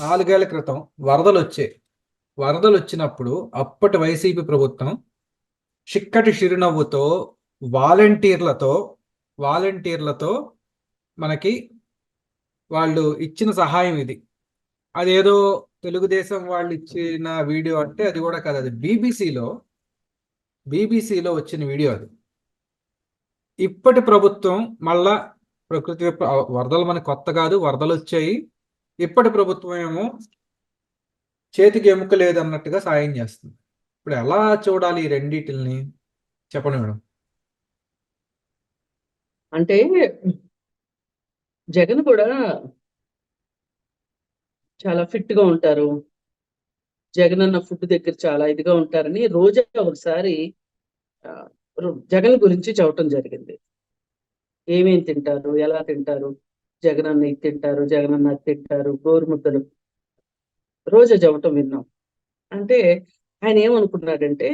నాలుగేళ్ళ క్రితం వరదలు వచ్చాయి వరదలు వచ్చినప్పుడు అప్పటి వైసీపీ ప్రభుత్వం చిక్కటి చిరునవ్వుతో వాలంటీర్లతో వాలంటీర్లతో మనకి వాళ్ళు ఇచ్చిన సహాయం ఇది. అదేదో తెలుగుదేశం వాళ్ళు ఇచ్చిన వీడియో అంటే అది కూడా కాదు. అది బీబీసీలో బీబీసీలో వచ్చిన వీడియో అది. ఇప్పటి ప్రభుత్వం మళ్ళా ప్రకృతి వరదలు మనకు కొత్త కాదు వరదలు వచ్చాయి ఇప్పటి ప్రభుత్వం ఏమో చేతికి ఎముక లేదన్నట్టుగా సాయం చేస్తుంది. ఇప్పుడు ఎలా చూడాలి ఈ రెండింటిని చెప్పండి మేడం. అంటే జగన్ కూడా చాలా ఫిట్గా ఉంటారు. జగన్ అన్న ఫుడ్ దగ్గర చాలా ఇదిగా ఉంటారని రోజా ఒకసారి జగన్ గురించి చెప్పటం జరిగింది. ఏమేం తింటారు? ఎలా తింటారు? జగన్ అన్న ఇది తింటారు జగన్ అన్న అది తింటారు గోరుముద్దలు. రోజా చెప్పటం విన్నాం. అంటే ఆయన ఏమనుకున్నాడంటే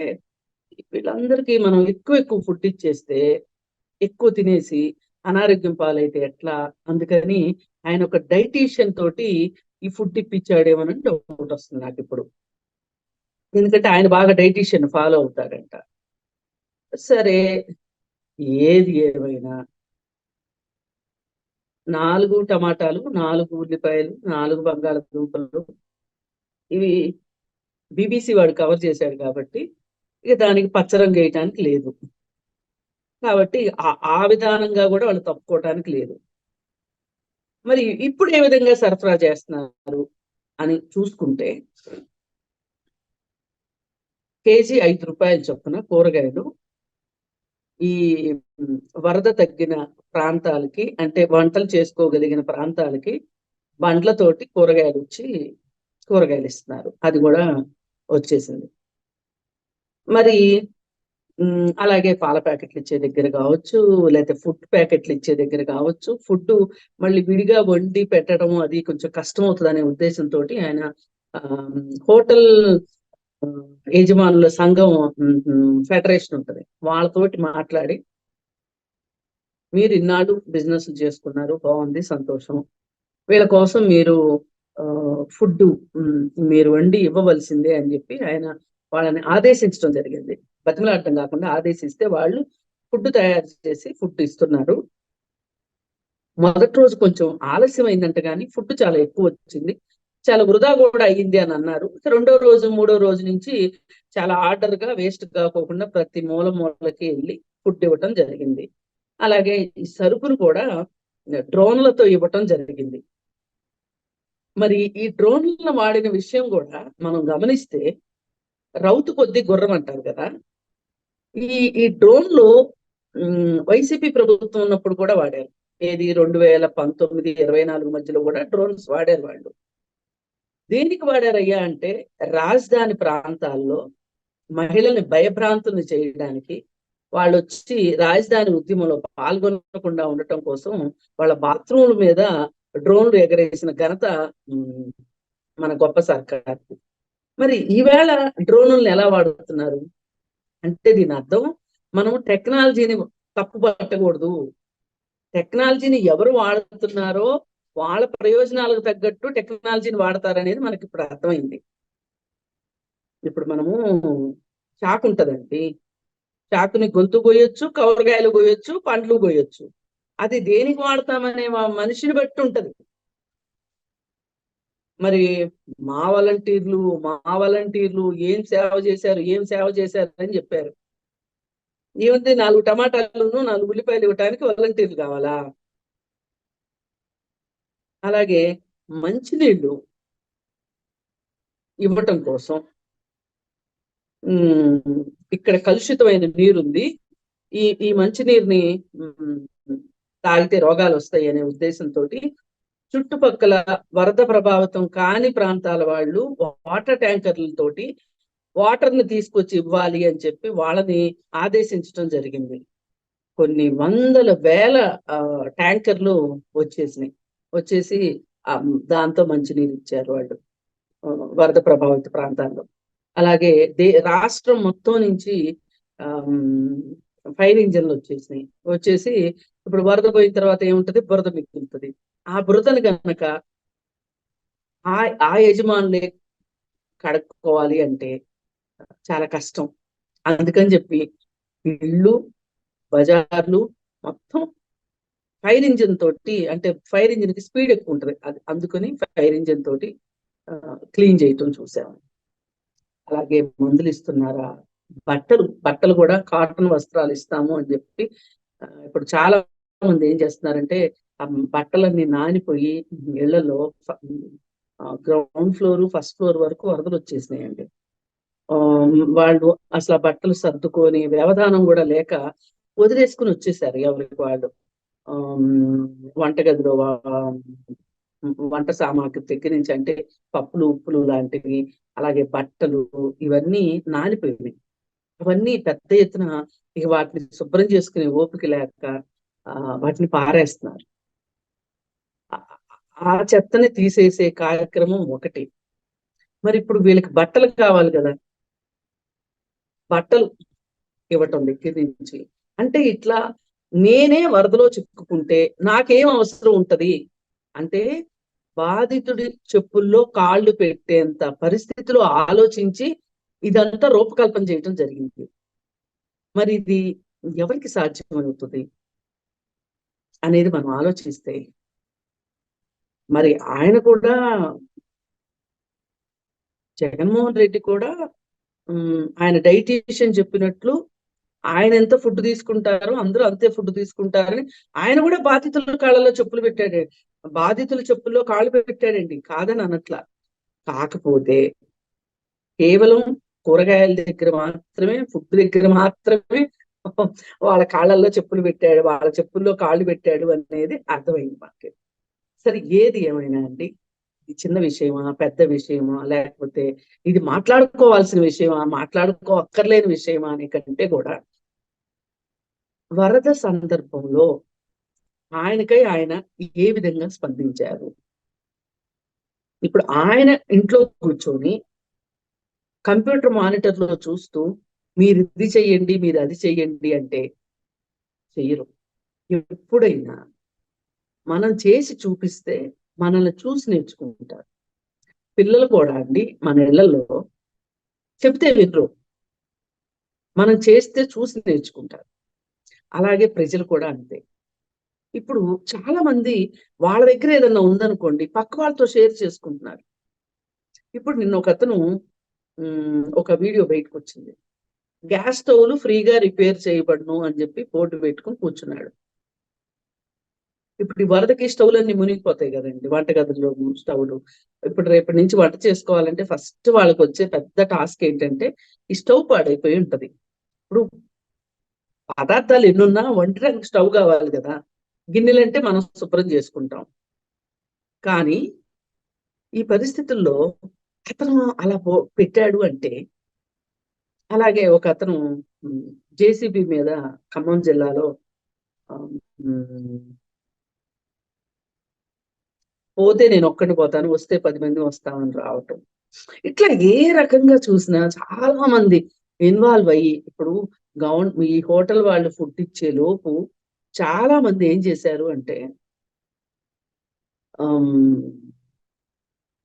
వీళ్ళందరికీ మనం ఎక్కువ ఎక్కువ ఫుడ్ ఇచ్చేస్తే ఎక్కువ తినేసి అనారోగ్యం పాలైతే ఎట్లా? అందుకని ఆయన ఒక డైటీషియన్ తోటి ఈ ఫుడ్ ఇప్పించాడేమని డౌట్ వస్తుంది నాకు ఇప్పుడు. ఎందుకంటే ఆయన బాగా డైటీషియన్ ఫాలో అవుతాడంట. సరే ఏది ఏమైనా నాలుగు టమాటాలు నాలుగు ఉల్లిపాయలు నాలుగు బంగాళదుంపలు. ఇవి బీబీసీ వాడు కవర్ చేశాడు కాబట్టి ఇక దానికి పచ్చరంగు వేయటానికి లేదు. కాబట్టి ఆ- ఆ విధానంగా కూడా వాళ్ళు తప్పుకోవటానికి లేదు. మరి ఇప్పుడు ఏ విధంగా సరఫరా చేస్తున్నారు అని చూసుకుంటే కేజీ ఐదు రూపాయల చొప్పున కూరగాయలు ఈ వరద తగ్గిన ప్రాంతాలకి అంటే వంటలు చేసుకోగలిగిన ప్రాంతాలకి బండ్లతోటి కూరగాయలు వచ్చి కూరగాయలు ఇస్తున్నారు. అది కూడా వచ్చేసింది. మరి అలాగే పాల ప్యాకెట్లు ఇచ్చే దగ్గర కావచ్చు లేకపోతే ఫుడ్ ప్యాకెట్లు ఇచ్చే దగ్గర కావచ్చు ఫుడ్ మళ్ళీ విడిగా వండి పెట్టడం అది కొంచెం కష్టం అవుతుంది అనే ఉద్దేశంతో ఆయన హోటల్ యజమానుల సంఘం ఫెడరేషన్ ఉంటుంది. వాళ్ళతోటి మాట్లాడి మీరు ఇన్నాళ్ళు బిజినెస్ చేసుకున్నారు బాగుంది సంతోషం. వీళ్ళ కోసం మీరు ఫుడ్ మీరు వండి ఇవ్వవలసిందే అని చెప్పి ఆయన వాళ్ళని ఆదేశించడం జరిగింది. బతిమలాడటం కాకుండా ఆదేశిస్తే వాళ్ళు ఫుడ్ తయారు చేసి ఫుడ్ ఇస్తున్నారు. మొదటి రోజు కొంచెం ఆలస్యం అయిందంట కానీ ఫుడ్ చాలా ఎక్కువ వచ్చింది. చాలా వృధా కూడా అయ్యింది అని అన్నారు. రెండో రోజు మూడో రోజు నుంచి చాలా ఆర్డర్గా వేస్ట్ కాకోకుండా ప్రతి మూల మూలకి వెళ్ళి ఫుడ్ ఇవ్వటం జరిగింది. అలాగే ఈ సరుకులు కూడా డ్రోన్లతో ఇవ్వటం జరిగింది. మరి ఈ డ్రోన్లను వాడిన విషయం కూడా మనం గమనిస్తే రౌతు కొద్ది గుర్రం అంటారు కదా. ఈ ఈ డ్రోన్లు వైసీపీ ప్రభుత్వం ఉన్నప్పుడు కూడా వాడారు. ఏది రెండు వేల పంతొమ్మిది ఇరవై నాలుగు మధ్యలో కూడా డ్రోన్స్ వాడారు వాళ్ళు. దేనికి వాడారయ్యా అంటే రాజధాని ప్రాంతాల్లో మహిళల్ని భయభ్రాంతుల్ని చేయడానికి వాళ్ళు వచ్చి రాజధాని ఉద్యమంలో పాల్గొనకుండా ఉండటం కోసం వాళ్ళ బాత్రూమ్ల మీద డ్రోన్లు ఎగరేసిన ఘనత మన గొప్ప సర్కార్. మరి ఈవేళ డ్రోన్లను ఎలా వాడుతున్నారు? అంటే దీని అర్థం మనం టెక్నాలజీని తప్పు పట్టకూడదు టెక్నాలజీని ఎవరు వాడుతున్నారో వాళ్ళ ప్రయోజనాలకు తగ్గట్టు టెక్నాలజీని వాడతారనేది మనకి ఇప్పుడు అర్థమైంది. ఇప్పుడు మనము చాకు ఉంటదండి. చాకుని గొంతు కోయొచ్చు కూరగాయలు కోయొచ్చు పండ్లు కోయొచ్చు అది దేనికి వాడతామనే మా మనిషిని బట్టి ఉంటది. మరి మా వాలంటీర్లు మా వాలంటీర్లు ఏం సేవ చేశారు ఏం సేవ చేశారు అని చెప్పారు. ఏముంది నాలుగు టమాటాలను నాలుగు ఉల్లిపాయలు ఇవ్వటానికి వాలంటీర్లు కావాలా? అలాగే మంచినీళ్ళు ఇవ్వటం కోసం ఇక్కడ కలుషితమైన నీరుంది. ఈ ఈ మంచినీరుని తాగితే రోగాలు వస్తాయి అనే ఉద్దేశంతో చుట్టుపక్కల వరద ప్రభావితం కాని ప్రాంతాల వాళ్ళు వాటర్ ట్యాంకర్లతోటి వాటర్ని తీసుకొచ్చి ఇవ్వాలి అని చెప్పి వాళ్ళని ఆదేశించడం జరిగింది. కొన్ని వందల వేల ఆ, ట్యాంకర్లు వచ్చేసినాయి. వచ్చేసి దాంతో మంచినీరు ఇచ్చారు వాళ్ళు వరద ప్రభావిత ప్రాంతాల్లో. అలాగే దే రాష్ట్రం మొత్తం నుంచి ఫైర్ ఇంజన్లు వచ్చేసినాయి. వచ్చేసి ఇప్పుడు వరద పోయిన తర్వాత ఏముంటది? బురద మిగులుతుంది. ఆ బురదను కనుక ఆ ఆ యజమానులే కడుక్కోవాలి అంటే చాలా కష్టం. అందుకని చెప్పి ఇళ్ళు బజార్లు మొత్తం ఫైర్ ఇంజిన్ తోటి అంటే ఫైర్ ఇంజిన్కి స్పీడ్ ఎక్కువ ఉంటుంది. అది అందుకని ఫైర్ ఇంజిన్ తోటి క్లీన్ చేయటం చూసాము. అలాగే మందులు ఇస్తున్నారా? బట్టలు బట్టలు కూడా కాటన్ వస్త్రాలు ఇస్తాము అని చెప్పి ఇప్పుడు చాలా మంది ఏం చేస్తున్నారంటే ఆ బట్టలన్నీ నానిపోయి ఇళ్ళలో గ్రౌండ్ ఫ్లోర్ ఫస్ట్ ఫ్లోర్ వరకు వరదలు వచ్చేసినాయండి. ఆ, వాళ్ళు అసలు ఆ బట్టలు సర్దుకొని వ్యవధానం కూడా లేక వదిలేసుకుని వచ్చేసారు ఎవరికి వాళ్ళు. వంటగదిలో వంట సామాగ్రి దగ్గర నుంచి అంటే పప్పులు ఉప్పులు లాంటివి అలాగే బట్టలు ఇవన్నీ నానిపోయినాయి. అవన్నీ పెద్ద ఎత్తున ఇక వాటిని శుభ్రం చేసుకునే ఓపిక లేక ఆ, వాటిని పారేస్తున్నారు. ఆ- ఆ చెత్తని తీసేసే కార్యక్రమం ఒకటి. మరి ఇప్పుడు వీళ్ళకి బట్టలు కావాలి కదా? బట్టలు ఇవ్వటం దగ్గర నుంచి. అంటే ఇట్లా నేనే వరదలో చిక్కుకుంటే నాకేం అవసరం ఉంటది? అంటే బాధితుడి చెప్పుల్లో కాళ్ళు పెట్టేంత పరిస్థితిలో ఆలోచించి ఇదంతా రూపకల్పన చేయటం జరిగింది. మరి ఇది ఎవరికి సాధ్యమవుతుంది? అనేది మనం ఆలోచిస్తే మరి ఆయన కూడా జగన్మోహన్ రెడ్డి కూడా ఆయన డైటీషియన్ చెప్పినట్లు ఆయన ఎంత ఫుడ్ తీసుకుంటారో అందరూ అంతే ఫుడ్ తీసుకుంటారని ఆయన కూడా బాధితుల కాళ్ళలో చెప్పులు పెట్టాడు. బాధితుల చెప్పుల్లో కాళ్ళు పెట్టాడండి. కాదని అనట్లా. కాకపోతే కేవలం కూరగాయల దగ్గర మాత్రమే ఫుడ్ దగ్గర మాత్రమే వాళ్ళ కాళ్ళల్లో చెప్పులు పెట్టాడు వాళ్ళ చెప్పుల్లో కాళ్ళు పెట్టాడు అనేది అర్థమైంది మాకు. సరే ఏది ఏమైనా అండి? ఇది చిన్న విషయమా? పెద్ద విషయమా? లేకపోతే ఇది మాట్లాడుకోవాల్సిన విషయమా? మాట్లాడుకో అక్కర్లేని విషయమా అనే కంటే కూడా వరద సందర్భంలో ఆయనకై ఆయన ఏ విధంగా స్పందించారు? ఇప్పుడు ఆయన ఇంట్లో కూర్చొని కంప్యూటర్ మానిటర్లో చూస్తూ మీరు ఇది చెయ్యండి మీరు అది చెయ్యండి అంటే చెయ్యరు. ఎప్పుడైనా మనం చేసి చూపిస్తే మనల్ని చూసి నేర్చుకుంటారు. పిల్లలు కూడా అండి మన ఇళ్ళలో చెప్తే వినరు. మనం చేస్తే చూసి నేర్చుకుంటారు. అలాగే ప్రజలు కూడా అంతే. ఇప్పుడు చాలా మంది వాళ్ళ దగ్గర ఏదన్నా ఉందనుకోండి పక్క వాళ్ళతో షేర్ చేసుకుంటున్నారు. ఇప్పుడు నిన్న ఒక అతను ఒక వీడియో బయటకు వచ్చింది గ్యాస్ స్టవ్లు ఫ్రీగా రిపేర్ చేయబడును అని చెప్పి బోర్డు పెట్టుకుని కూర్చున్నాడు. ఇప్పుడు ఈ వరదకి స్టవ్లన్నీ మునిగిపోతాయి కదండి వంటగదిలో స్టవ్లు ఇప్పుడు రేపటి నుంచి వంట చేసుకోవాలంటే ఫస్ట్ వాళ్ళకి వచ్చే పెద్ద టాస్క్ ఏంటంటే ఈ స్టవ్ పాడైపోయి ఉంటది. ఇప్పుడు పదార్థాలు ఎన్నున్నా వంటడానికి స్టవ్ కావాలి కదా. గిన్నెలంటే మనం శుభ్రం చేసుకుంటాం. కానీ ఈ పరిస్థితుల్లో అతను అలా పెట్టాడు అంటే అలాగే ఒక అతను జేసీబీ మీద ఖమ్మం జిల్లాలో పోతే నేను ఒక్కడిని పోతాను వస్తే పది మంది వస్తామని రావటం. ఇట్లా ఏ రకంగా చూసినా చాలా మంది ఇన్వాల్వ్ అయ్యి ఇప్పుడు గవర్న ఈ హోటల్ వాళ్ళు ఫుడ్ ఇచ్చే లోపు చాలా మంది ఏం చేశారు అంటే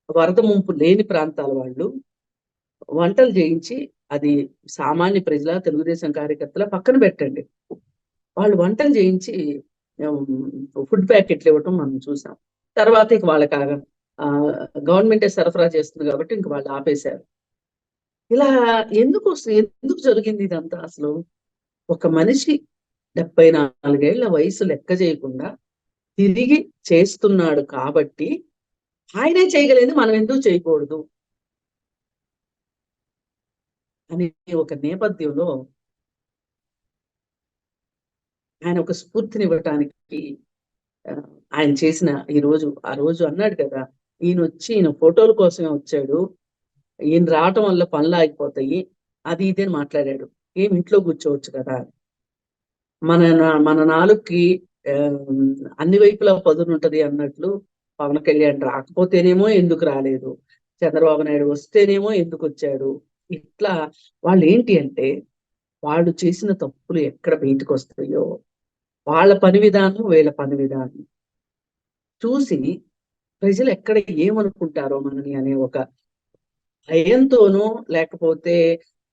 వరద ముంపు లేని ప్రాంతాల వాళ్ళు వంటలు చేయించి అది సామాన్య ప్రజల తెలుగుదేశం కార్యకర్తల పక్కన పెట్టండి. వాళ్ళు వంటలు చేయించి ఫుడ్ ప్యాకెట్లు ఇవ్వటం మనం చూసాం. తర్వాత ఇక వాళ్ళకి ఆ గవర్నమెంటే సరఫరా చేస్తుంది కాబట్టి ఇంక వాళ్ళు ఆపేశారు. ఇలా ఎందుకు ఎందుకు జరిగింది ఇదంతా అసలు? ఒక మనిషి డెబ్బై నాలుగేళ్ళ వయసు లెక్క చేయకుండా తిరిగి చేస్తున్నాడు కాబట్టి ఆయనే చేయగలేదు మనం ఎందుకు చేయకూడదు? అనే ఒక నేపథ్యంలో ఆయన ఒక స్ఫూర్తినివ్వటానికి ఆయన చేసిన ఈ రోజు ఆ రోజు అన్నాడు కదా ఈయన వచ్చి ఈయన ఫోటోల కోసమే వచ్చాడు ఈయన రావటం వల్ల పనులు ఆగిపోతాయి అది ఇది అని మాట్లాడాడు. ఏం ఇంట్లో కూర్చోవచ్చు కదా మన నా- మన నాలుగుకి అన్ని వైపులా పదును ఉంటది అన్నట్లు పవన్ కళ్యాణ్ రాకపోతేనేమో ఎందుకు రాలేదు. చంద్రబాబు నాయుడు వస్తేనేమో ఎందుకు వచ్చాడు. ఇట్లా వాళ్ళు ఏంటి అంటే వాళ్ళు చేసిన తప్పులు ఎక్కడ బయటకు వస్తాయో వాళ్ళ పని విధానం వీళ్ళ పని విధానం. చూసి ప్రజలు ఎక్కడ ఏమనుకుంటారో మనని అనే ఒక భయంతోనో లేకపోతే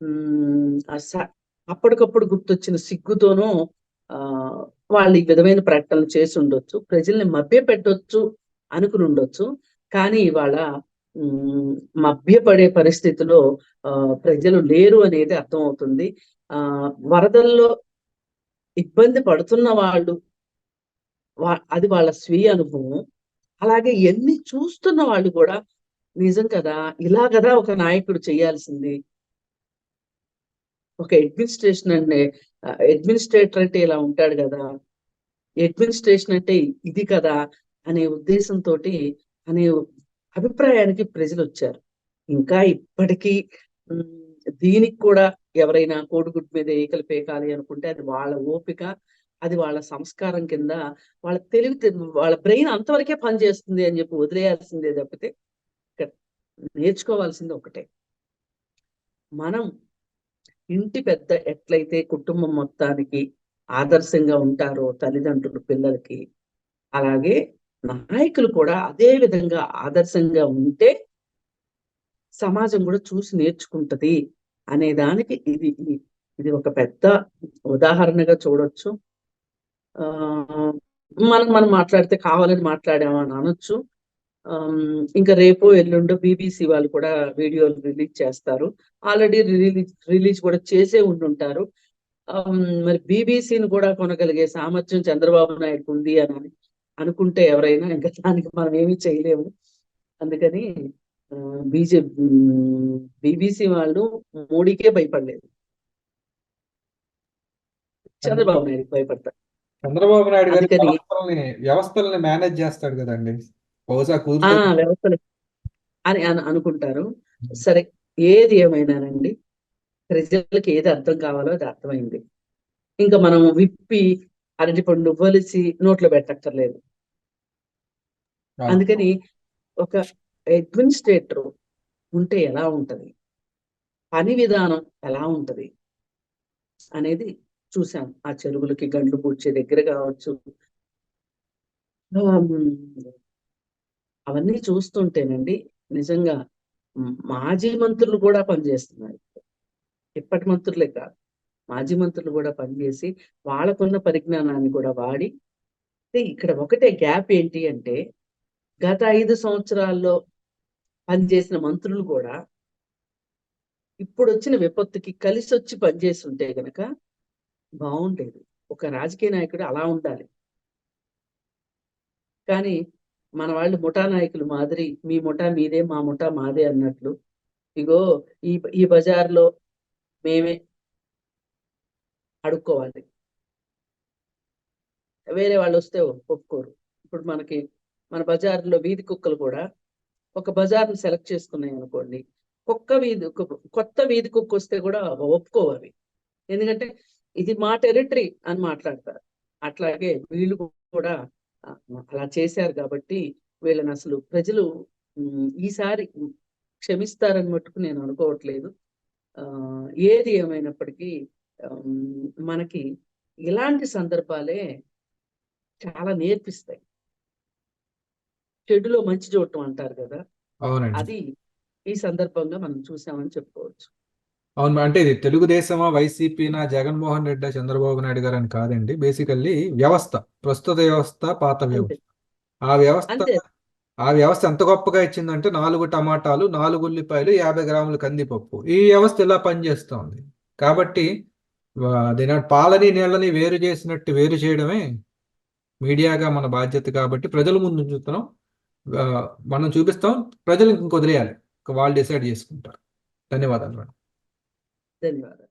ఉమ్, స- అప్పటికప్పుడు గుర్తొచ్చిన సిగ్గుతోనో వాళ్ళు ఈ విధమైన ప్రకటనలు చేసి ఉండొచ్చు ప్రజల్ని మభ్య పెట్టొచ్చు అనుకుని ఉండొచ్చు. కానీ ఇవాళ ఉమ్, మభ్యపడే పరిస్థితిలో ఆ ప్రజలు లేరు అనేది అర్థమవుతుంది. ఆ వరదల్లో ఇబ్బంది పడుతున్న వాళ్ళు అది వాళ్ళ స్వీయ అనుభవం. అలాగే ఎన్ని చూస్తున్న వాళ్ళు కూడా నిజం కదా ఇలా కదా ఒక నాయకుడు చేయాల్సింది. ఒక అడ్మినిస్ట్రేషన్ అంటే అడ్మినిస్ట్రేటర్ అంటే ఇలా ఉంటాడు కదా. అడ్మినిస్ట్రేషన్ అంటే ఇది కదా అనే ఉద్దేశంతో అనే అభిప్రాయానికి ప్రజలు వచ్చారు ఇంకా ఇప్పటికీ దీనికి కూడా ఎవరైనా కోడిగుడ్డు మీద ఏకలు పేకాలి అనుకుంటే అది వాళ్ళ ఓపిక అది వాళ్ళ సంస్కారం కింద వాళ్ళ తెలివి వాళ్ళ బ్రెయిన్ అంతవరకే పనిచేస్తుంది అని చెప్పి వదిలేయాల్సిందే తప్పితే ఇక్కడ నేర్చుకోవాల్సింది ఒకటే. మనం ఇంటి పెద్ద ఎట్లయితే కుటుంబం మొత్తానికి ఆదర్శంగా ఉంటారో తల్లిదండ్రులు పిల్లలకి అలాగే నాయకులు కూడా అదే విధంగా ఆదర్శంగా ఉంటే సమాజం కూడా చూసి నేర్చుకుంటది అనే దానికి ఇది ఇది- ఒక పెద్ద ఉదాహరణగా చూడొచ్చు. ఆ మనం మనం మాట్లాడితే కావాలని మాట్లాడామని అనొచ్చు. ఇంకా రేపు ఎల్లుండో బీబీసీ వాళ్ళు కూడా వీడియోలు రిలీజ్ చేస్తారు. ఆల్రెడీ రిలీజ్ రిలీజ్ కూడా చేసే ఉండుంటారు. మరి బీబీసీని కూడా కొనగలిగే సామర్థ్యం చంద్రబాబు నాయుడుకు ఉంది అని అని అనుకుంటే ఎవరైనా ఇంకా దానికి మనం ఏమీ చేయలేము. అందుకని బీజేపీ బీబీసీ వాళ్ళు మోడీకే భయపడలేదు. చంద్రబాబు నాయుడుకి భయపడతారు. చంద్రబాబు నాయుడు గారి వ్యవస్థల్ని మేనేజ్ చేస్తాడు కదండి. బహుశా వ్యవస్థలు. అని అను- అనుకుంటారు. సరే ఏది ఏమైనానండి? ప్రజలకి ఏది అర్థం కావాలో అది అర్థమైంది. ఇంకా మనం విప్పి అరటిపండు వలిసి నోట్లో పెట్టక్కర్లేదు. అందుకని ఒక అడ్మినిస్ట్రేటర్ ఉంటే ఎలా ఉంటది? పని విధానం ఎలా ఉంటది? అనేది చూసాం ఆ చెరువులకి గండ్లు పూడ్చే దగ్గర కావచ్చు. అవన్నీ చూస్తుంటేనండి నిజంగా మాజీ మంత్రులు కూడా పనిచేస్తున్నారు. ఇప్పటి మంత్రులే కాదు. మాజీ మంత్రులు కూడా పనిచేసి వాళ్ళకున్న పరిజ్ఞానాన్ని కూడా వాడి అంటే ఇక్కడ ఒకటే గ్యాప్ ఏంటి అంటే గత ఐదు సంవత్సరాల్లో పనిచేసిన మంత్రులు కూడా ఇప్పుడు వచ్చిన విపత్తుకి కలిసి వచ్చి పనిచేసి ఉంటే గనక బాగుండేది ఒక రాజకీయ నాయకుడు అలా ఉండాలి. కానీ మన వాళ్ళు ముఠా నాయకులు మాదిరి మీ ముఠా మీదే మా ముఠా మాదే అన్నట్లు. ఇగో ఈ ఈ బజార్లో మేమే అడుక్కోవాలి. వేరే వాళ్ళు వస్తే ఒప్పుకోరు. ఇప్పుడు మనకి మన బజార్లో వీధి కుక్కలు కూడా ఒక బజార్ని సెలెక్ట్ చేసుకున్నాయి అనుకోండి. కుక్క వీధి కొత్త వీధి కుక్క వస్తే కూడా ఒప్పుకోవాలి ఎందుకంటే ఇది మా టెరిటరీ అని మాట్లాడతారు. అట్లాగే వీళ్ళు కూడా అలా చేశారు కాబట్టి వీళ్ళని అసలు ప్రజలు ఈసారి క్షమిస్తారని మట్టుకు నేను అనుకోవట్లేదు. ఆ ఏది ఏమైనప్పటికీ మనకి ఇలాంటి సందర్భాలే చాలా నేర్పిస్తాయి. చెడులో మంచి చూడటం అంటారు కదా అది ఈ సందర్భంగా మనం చూసామని చెప్పుకోవచ్చు. అవును అంటే ఇది తెలుగుదేశమా వైసీపీనా జగన్మోహన్ రెడ్డి చంద్రబాబు నాయుడు గారు అని కాదండి. బేసికల్లీ వ్యవస్థ ప్రస్తుత వ్యవస్థ పాత వ్యవస్థ. ఆ వ్యవస్థ ఆ వ్యవస్థ ఎంత గొప్పగా ఇచ్చిందంటే నాలుగు టమాటాలు నాలుగు ఉల్లిపాయలు యాభై గ్రాముల కందిపప్పు. ఈ వ్యవస్థ ఇలా పనిచేస్తోంది. కాబట్టి దీని పాలని నీళ్ళని వేరు చేసినట్టు వేరు చేయడమే మీడియాగా మన బాధ్యత కాబట్టి ప్రజల ముందు ఉంచుతున్నాం ఆ, మనం చూపిస్తాం ప్రజలు ఇంక వదిలేయాలి ఇంక వాళ్ళు డిసైడ్ చేసుకుంటారు. ధన్యవాదాలు మేడం. ధన్యవాదాలు